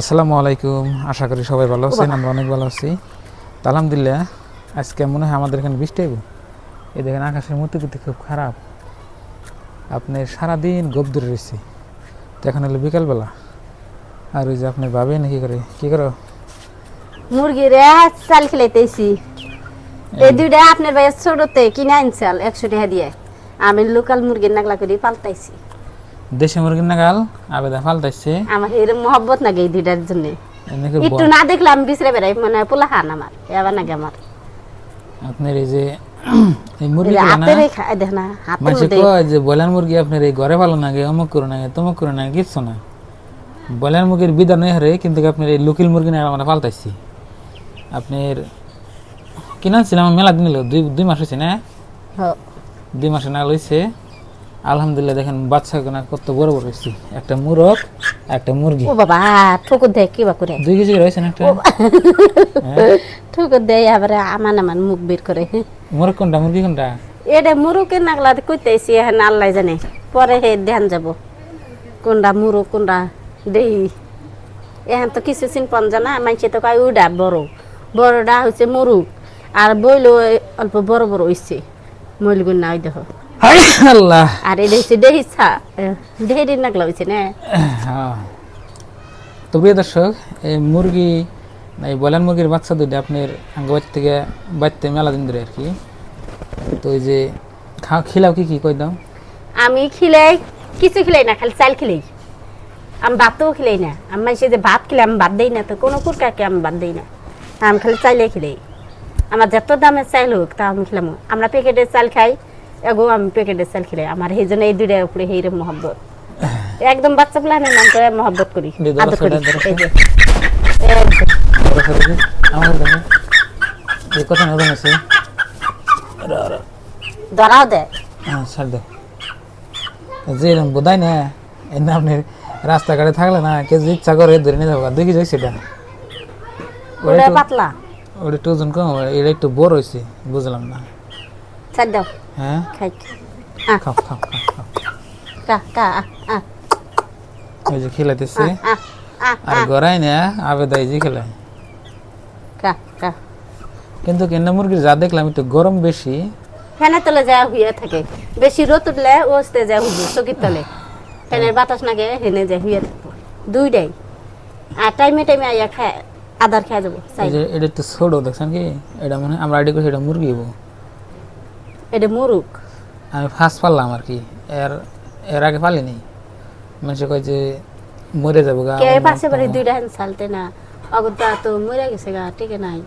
আসসালামু আলাইকুম। আশা করি সবাই ভালো আছেন আমরা অনেক ভালো আছি। আলহামদুলিল্লাহ আজকে মনে হয় আমাদের এখানে বৃষ্টি হইব। এই দেখেন আকাশের কিন্তু খুব খারাপ। আপনি সারাদিন গোপ ধরে রয়েছে। তো এখন হলো বিকালবেলা। আর ওই যে আপনার ভাবে নাকি করে কি করো? মুরগির চাল খেলাইতেছি। এই দুইটা আপনার ভাই ছোটতে কিনে আনছাল একশো টাকা দিয়ে। আমি লোকাল মুরগির নাগলা করে পাল্টাইছি। দেশি মুরগির নাগাল আবেদা ফালতাইছে আমার এরকম মহব্বত নাগে এই দুইটার জন্য? একটু না দেখলে আমি বিচরে বেড়াই মানে পোলা খান আমার এবার নাগে আমার। আপনার এই যে এই মুরগি না মানুষে কয় যে মুরগি আপনার এই ঘরে ভালো লাগে অমুক করে না তমুক করে না কিচ্ছু না। ব্রয়লার মুরগির বিধান নেই হারে কিন্তু আপনার এই লোকাল মুরগি না আমরা পাল্টাইছি? আপনার কিনা ছিলাম মেলা দিন হলো দুই দুই মাস হয়েছে না? দুই মাসে না লইছে। আলহামদুলিল্লাহ দেখেন বাচ্চা গোনা কত বড় বড় হয়েছে। একটা মুরগ একটা মুরগি। ও বাবা ঠুকুর দেয় কিবা করে? দুই কেজি করে হয়েছে না একটা? ঠুকুর দেয় আবার আমান আমান মুখ বের করে। মুরগ কোনটা মুরগি কোনটা? এটা মুরুকের নাগলা কইতেছি এখন আল্লাহ জানে। পরে হে ধ্যান যাব। কোনটা মুরু কোনটা দেই? এখন তো কিছু চিন পান জানা মানুষে তো কয় উডা বড়। বড়টা হচ্ছে মুরুক আর বইলো অল্প বড় বড় হইছে। মইলগুন না ওই দেখো। আল্লাহ। আর এটা হচ্ছে দেহি ছা দেহের নাগলা হয়েছে না। হ্যাঁ। তো প্রিয় দর্শক এই মুরগি এই ব্রয়লার মুরগির বাচ্চা দুটো আপনার আঙ্গবাড়ি থেকে বাড়িতে মেলা দিন ধরে আর কি। তো ওই যে খিলাও কি কি কই দাও? আমি খিলাই কিছু খিলাই না খালি চাল খিলাই। আমি ভাতও খিলাই না। আমি মানুষে যে ভাত খিলাই আমি ভাত দেই না তো কোনো কুরকাকে আমি ভাত দেই না। আমি খালি চাইলে খিলাই। আমার যত দামের চাইল হোক তা আমি খেলাম। আমরা প্যাকেটের চাল খাই। এগো আমি প্যাকেটের চাল খিলাই আমার সেই জন্য এই দুইটার উপরে সেইরকম মহব্বত। একদম বাচ্চা প্লানের নাম করে মহব্বত করি আদর করি এই যে। একদম। ওরা সরে যে, আমার দেখো এই কথা নতুন আছে ধরাও হ্যাঁ ছাড় দাও যে এরকম বোধাই না এমনি আপনি রাস্তাঘাটে থাকলে না কেউ যদি ইচ্ছা করে ধরে নিয়ে যাব এটা ওটা ওটা পাতলা। ওটা একটু ওজন কম এটা একটু বড় হয়েছে বুঝলাম না। ছাড় দাও হ্যাঁ? খাই। খাও খাও খাও খাও। কা কা আ আ ওই যে খেলাইতেছে আ আ আর গড়াই না আবেদাই যে খেলায় কা কা। কিন্তু কেন্দ্র মুরগির যা দেখলাম একটু গরম বেশি। ফ্যানের তলে যা হুইয়া থাকে বেশি রোদ উঠলে ওসতে যা হুবো চকির তলে। ফ্যানের বাতাস নাগে হেনে যা হুইয়া থাকব দুইটাই। আর টাইমে টাইমে আইয়া খায় আদার খাই যাব এটা একটু ছোট দেখছেন কি? এটা মনে আমরা আইডি করছি এটা মুরগি হব এটা মুরুক আমি ফার্স্ট পারলাম আর কি। এর এর আগে পালিনি। মানুষে কয় যে মরে যাব গা কে পাশে বাড়ি দুইটা হেন চালতে না? অগত্যা তো মরে গেছে গা টিকে নাই।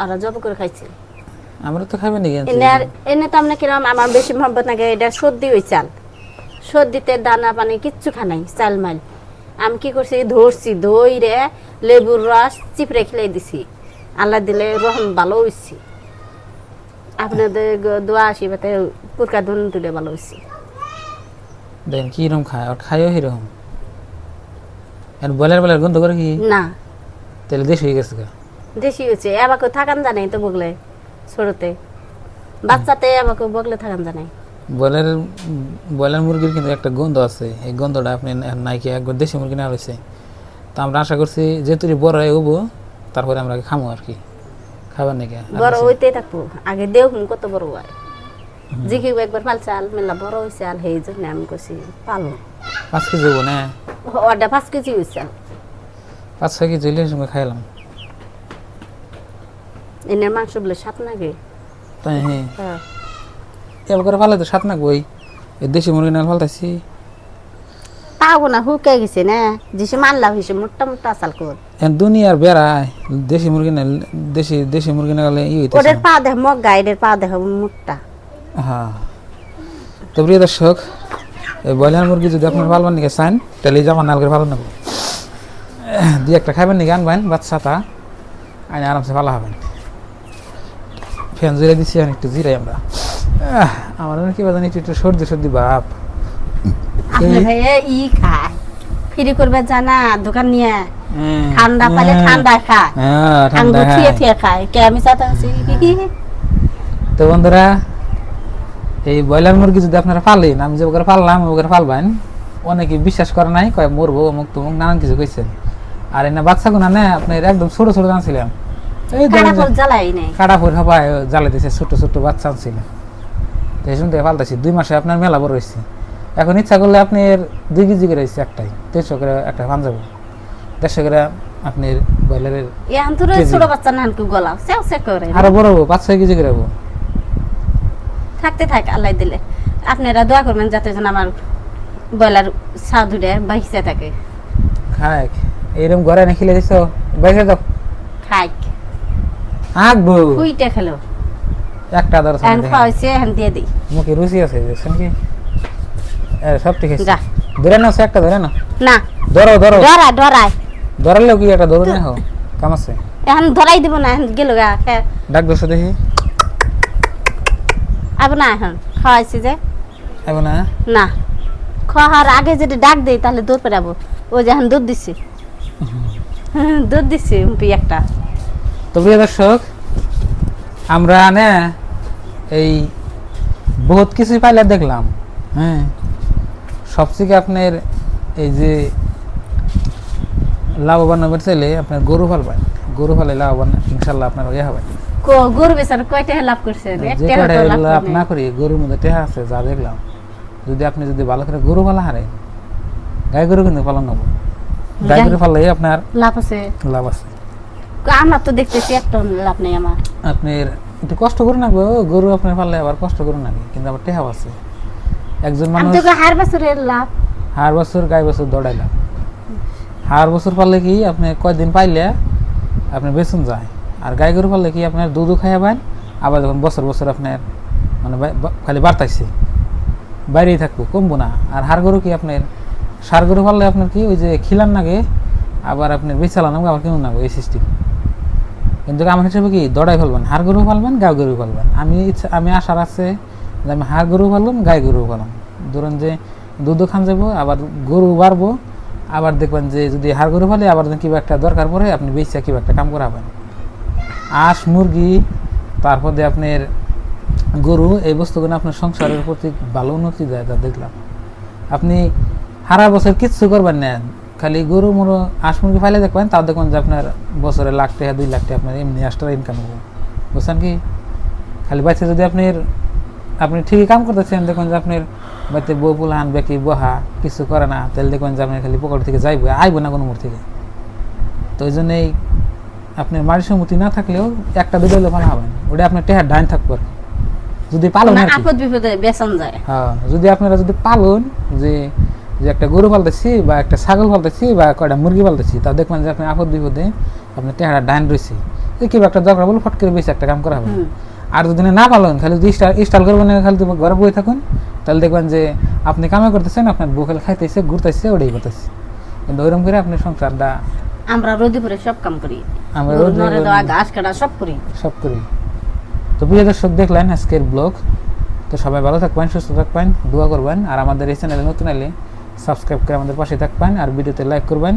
আর জব করে খাইছে। আমরা তো খাবেন নাকি এনে আর এনে তো আমরা কিরম আমার বেশি মহব্বত নাগে এটা সর্দি ওই চাল। সর্দিতে দানা পানি কিচ্ছু খানাই চাল মাল। আমি কি করছি ধরছি ধইরে লেবুর রস চিপড়ে খেলাই দিছি। আল্লাহ দিলে রহম ভালো হইছি। আপনাদের দোয়া আসিবাতে পুরকা ধন তুলে ভালো হইছি। দেখেন কীরকম খায়? আর খায়ও হিরকম আর বলার বলার গন্ধ করে কি? না। তাহলে দেশ হয়ে গেছে গা। দেশি হয়েছে এবাকে থাকান জানাই তো বগলে ছোটতে। বাচ্চাতে এবাকে বগলে থাকান জানাই। ব্রয়লার ব্রয়লার মুরগির কিন্তু একটা গন্ধ আছে। এই গন্ধটা আপনি নাইকে একবার দেশি মুরগি না হয়েছে তো আমরা আশা করছি যেহেতু বড় হয়ে হব তারপরে আমরা খামো আর কি। খাবার নাকি? বড় হইতেই থাকব। আগে দেও হুম কত বড় হয়। জিকি একবার পাল চাল মেলা বড় হয়েছে আল সেই জন্য আমি কছি পালো। পাঁচ কেজি হব না? ওটা পাঁচ কেজি হয়েছে পাঁচ ছয় কেজি হইলে সঙ্গে খাইলাম। এনে মাংস বলে সাত নাগে। তাই হ্যাঁ। এবার করে ভালো তো সাত বই। এই দেশি মুরগি না ফালতাছি তাও না হুকে গেছে না? যেসে মানলাম হয়েছে মোটা মোটা চাল কর। দুনিয়ার বেড়ায় দেশি মুরগি না দেশি দেশি মুরগি না গেলে ই হইতেছে ওদের পা দেখ মগ গাইডের পা দেখ মোটা হ্যাঁ। তো প্রিয় দর্শক এই ব্রয়লার মুরগি যদি আপনার পালবেন নাকি চান তাহলে জামা নাল করে পালন নেব দিয়ে একটা খাবেন নাকি আনবেন বাচ্চাটা আনি আরামসে ভালো হবেন। ফ্যান জুড়ে দিচ্ছি আর একটু জিরাই আমরা। আমার কি বাজান একটু একটু সর্দি সর্দি ভাব। ই খায়। ফ্রি করবে জানা দোকান নিয়ে। ঠান্ডা পালে ঠান্ডা খায় ঠান্ডা আঙ্গুর থিয়ে। থিয়ে খায় কে আমি তো বন্ধুরা এই ব্রয়লার মুরগি যদি আপনারা পালেন আমি যে ওকে পালবেন অনেকে বিশ্বাস করে নাই কয় মরবো অমুক তমুক নানান কিছু কইছেন। আর এনে বাচ্চা গুনা না আপনার একদম ছোট ছোট আনছিলাম। এই হবায় জ্বালাই দিয়েছে ছোট ছোট বাচ্চা আনছিল তো এই শুনতে পাল্টাছি দুই মাসে আপনার মেলা বড় হয়েছে এখন ইচ্ছা করলে আপনি এর দুই কেজি করে হয়েছে একটাই করে একটা পাঞ্জাবি। দেড়শো আপনার ব্রয়লারের এখন তো। ছোট বাচ্চা সেও সে করে। আরও বড় হব পাঁচ ছয় কেজি করে হব। থাকতে থাক আল্লাহ দিলে। আপনারা দোয়া করবেন যাতে যেন আমার ব্রয়লার সাধুরে বাহিসে থাকে। খাই এরকম ঘরে এনে খেলে দিছ? দাও কুইটা খেলো। একটা ধর এখন খাওয়াইছে এখন দিয়ে দিই। মুখে রুচি আছে দেখছেন কি? সব ঠিক আছে। যা। ধরে নাও একটা ধরে নাও। না। ধরো ধরো। ডরায় ডরায় ধরালেও কি একটা? ধরো না কাম আছে। এখন ধরাই দিব না এখন গেল গা ডাক দোষ দেখি। আব না এখন খাওয়াইছি যে। এখন না? না। খাওয়ার আগে যদি ডাক দেই তাহলে দৌড় পেরাবো। ও যখন দুধ দিচ্ছে দুধ দিচ্ছে উম্পি একটা। তো প্রিয় দর্শক আমরা না এই বহুত কিছুই পাইলে দেখলাম হ্যাঁ? সবথেকে আপনার এই যে লাভবান হবার চাইলে আপনার গরু পালবেন গরু পালে লাভবান ইনশাল্লাহ আপনার ইয়ে হবে। কো- গরু বেচার কয়টা লাভ করছে? যে একটা লাভ না করি গরুর মধ্যে টেহা আছে যা দেখলাম। যদি আপনি যদি ভালো করে গরু পালা হারেন গাই গরু কিন্তু পালন হব গাই গরু পাললে আপনার লাভ আছে। লাভ আছে। আমার তো দেখতেছি একটা লাভ নেই আমার। আপনার একটু কষ্ট করে নাকবো গরু আপনার পারলে আবার কষ্ট করে নাকি কিন্তু আবার টেহাও আছে। একজন মানুষ হার বছরের লাভ। হার বছর গাই বছর দৌড়াইলাম। হার বছর পারলে কি আপনি কয়দিন পাইলে আপনি বেতন যায়? আর গাই গরু পারলে কি আপনার দুধও খাইয়া পান? আবার যখন বছর বছর আপনার মানে খালি বাড়তাইছে। বাইরেই থাকব, কমবো না। আর হার গরু কি আপনার সার গরু পারলে আপনার কি ওই যে খিলান নাগে, আবার আপনার বেচালান আবার কেমন নাগো এই সিস্টেম কিন্তু আমার হিসেবে কি দড়াই ফেলবেন, হাড় গরু ফেলবেন গাই গরু ফেলবেন আমি ইচ্ছা আমি আশার আছে যে আমি হাড় গরু ফেললাম গাই গরু ফেলাম ধরুন যে দুধও খান যাব, আবার গরু বাড়বো আবার দেখবেন যে যদি হাড় গরু ফেলে, আবার কিবা একটা দরকার পড়ে, আপনি বেচা কিবা একটা কাম করাবেন। আঁশ, মুরগি, তারপর দিয়ে আপনার গরু, এই বস্তুগুলো আপনার সংসারের প্রতি ভালো উন্নতি দেয়, তা দেখলাম। আপনি সারা বছর কিচ্ছু করবেন না, খালি গরু মরু আঁশ, মুরগি ফাইলে দেখবেন, তাও দেখবেন যে আপনার বছরে লাখ টাকা, দুই লাখ টাকা, আপনার এমনি এক্সট্রা ইনকাম হবে। বুঝছেন কি? খালি বাচ্চা যদি আপনার, আপনি ঠিকই কাম করতেছেন, দেখবেন যে আপনার বাড়িতে বউ পুলান বেকি বহা কিছু করে না তাহলে দেখবেন যে আপনার খালি পকেট থেকে যাইব আইব না কোনো মোড় থেকে। তো ওই জন্যই আপনার মারি সম্মতি না থাকলেও একটা দুটো হলে ভালো হবেন ওটা আপনার টেহার ডাইন থাকবে আর যদি পালন না আপদ বিপদে বেসন যায়। হ্যাঁ যদি আপনারা যদি পালন যে যে একটা গরু পালতেছি বা একটা ছাগল পালতেছি বা কয়টা মুরগি পালতেছি তা দেখবেন যে আপনি আপদ বিপদে আপনি টেহারা ডাইন রয়েছে কিবা একটা দরকার বলে ফট করে বেশি একটা কাম করা হবে। আর যদি না পালন তাহলে যদি স্টাইল করবেন না খালি ঘরে বই থাকুন। তাহলে দেখবেন যে আপনি কামে করতেছেন আপনার বউ খালি খাইতেছে ঘুরতেছে ওটাই করতেছে। কিন্তু ওইরকম করে আপনি সংসারটা আমরা রোদি পরে সব কাম করি। আমরা গরু রোদে নড়ে ঘাস কাটা সব করি। সব করি। তো প্রিয় দর্শক দেখলেন আজকের ব্লগ। তো সবাই ভালো থাকবেন সুস্থ থাকবেন দোয়া করবেন। আর আমাদের এই চ্যানেলে নতুন এলে সাবস্ক্রাইব করে আমাদের পাশে থাকবেন আর ভিডিওতে লাইক করবেন।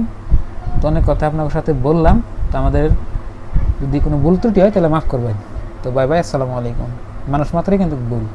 তো অনেক কথা আপনার সাথে বললাম। তো আমাদের যদি কোনো ভুল ত্রুটি হয় তাহলে মাফ করবেন। তো বাই বাই আসসালামু আলাইকুম। মানুষ মাত্রই কিন্তু ভুল।